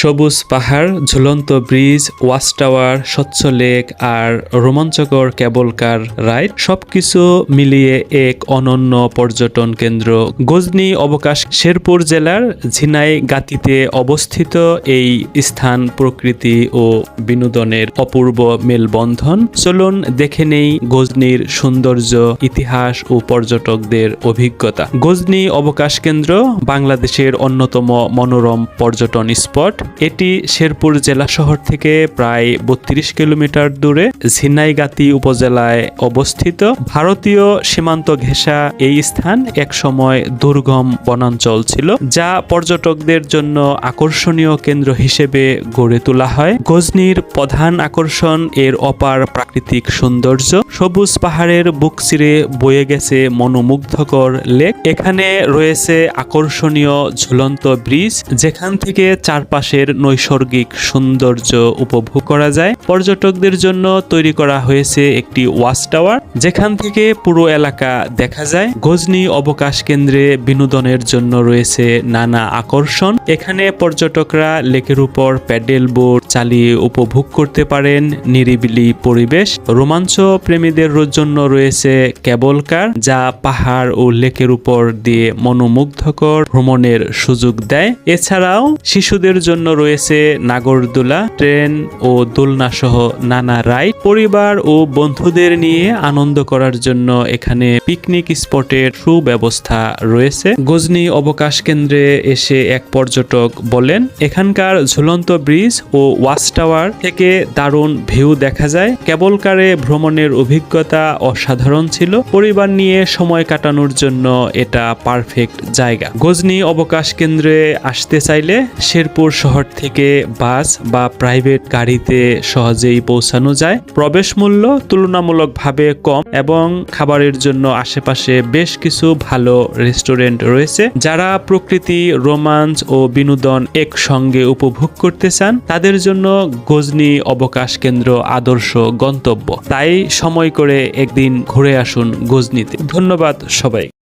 সবুজ পাহাড়, ঝুলন্ত ব্রিজ, ওয়াচ টাওয়ার, স্বচ্ছ লেক আর রোমাঞ্চকর কেবল কার রাইড সবকিছু মিলিয়ে এক অনন্য পর্যটন কেন্দ্র। গজনি অবকাশ শেরপুর জেলার ঝিনাই গাতিতে অবস্থিত এই স্থান প্রকৃতি ও বিনোদনের অপূর্ব মেলবন্ধন। চলুন দেখে নেই গজনির সৌন্দর্য, ইতিহাস ও পর্যটকদের অভিজ্ঞতা। গজনি অবকাশ কেন্দ্র বাংলাদেশের অন্যতম মনোরম পর্যটন স্পট। এটি শেরপুর জেলা শহর থেকে প্রায় বত্রিশ কিলোমিটার দূরে ঝিনাইগাতি উপজেলায় অবস্থিত। ভারতীয় সীমান্ত ঘেঁষা এই স্থান একসময় দুর্গম বনাঞ্চল ছিল, যা পর্যটকদের জন্য আকর্ষণীয় কেন্দ্র হিসেবে গড়ে তোলা হয়। গজনির প্রধান আকর্ষণ এর অপার প্রাকৃতিক সৌন্দর্য। সবুজ পাহাড়ের বুক চিরে বয়ে গেছে মনোমুগ্ধকর লেক। এখানে রয়েছে আকর্ষণীয় ঝুলন্ত ব্রিজ, যেখান থেকে চারপাশের নৈসর্গিক সৌন্দর্য উপভোগ করা যায়। পর্যটকদের জন্য তৈরি করা হয়েছে একটি ওয়াচ টাওয়ার, যেখান থেকে পুরো এলাকা দেখা যায়। গজনি অবকাশ কেন্দ্রে বিনোদনের জন্য রয়েছে নানা আকর্ষণ। এখানে পর্যটকরা লেকের উপর প্যাডেল বোর্ড চালিয়ে উপভোগ করতে পারেন নিরিবিলি পরিবেশ। রোমাঞ্চ প্রেমীদের জন্য রয়েছে কেবল কার, যা পাহাড় ও লেকের উপর দিয়ে মনোমুগ্ধকর ভ্রমণের সুযোগ দেয়। এছাড়াও শিশুদের জন্য রয়েছে নাগরদোলা, ট্রেন ও দোলনা সহ নানা রাইড। পরিবার ও বন্ধুদের নিয়ে আনন্দ করার জন্য এখানে পিকনিক স্পটের সুব্যবস্থা রয়েছে। গজনি অবকাশ কেন্দ্রে এসে এক পর্যটক বলেন, এখানকার ঝুলন্ত ব্রিজ ও ওয়াচ টাওয়ার থেকে দারুণ ভিউ দেখা যায়। কেবল কারে ভ্রমণের অভিজ্ঞতা অসাধারণ ছিল। পরিবার নিয়ে সময় কাটানোর জন্য এটা পারফেক্ট জায়গা। গজনি অবকাশ কেন্দ্রে আসতে চাইলে শেরপুর শহর থেকে বাস বা প্রাইভেট গাড়িতে সহজেই পৌঁছানো যায়। প্রবেশ মূল্য তুলনামূলকভাবে কম এবং খাবারের জন্য আশেপাশে বেশ কিছু ভালো রেস্টুরেন্ট রয়েছে। যারা প্রকৃতি, রোমাঞ্চ ও বিনোদন একসঙ্গে উপভোগ করতে চান, তাদের জন্য গজনি অবকাশ কেন্দ্র আদর্শ গন্তব্য। তাই সময় করে একদিন ঘুরে আসুন গজনিতে। ধন্যবাদ সবাই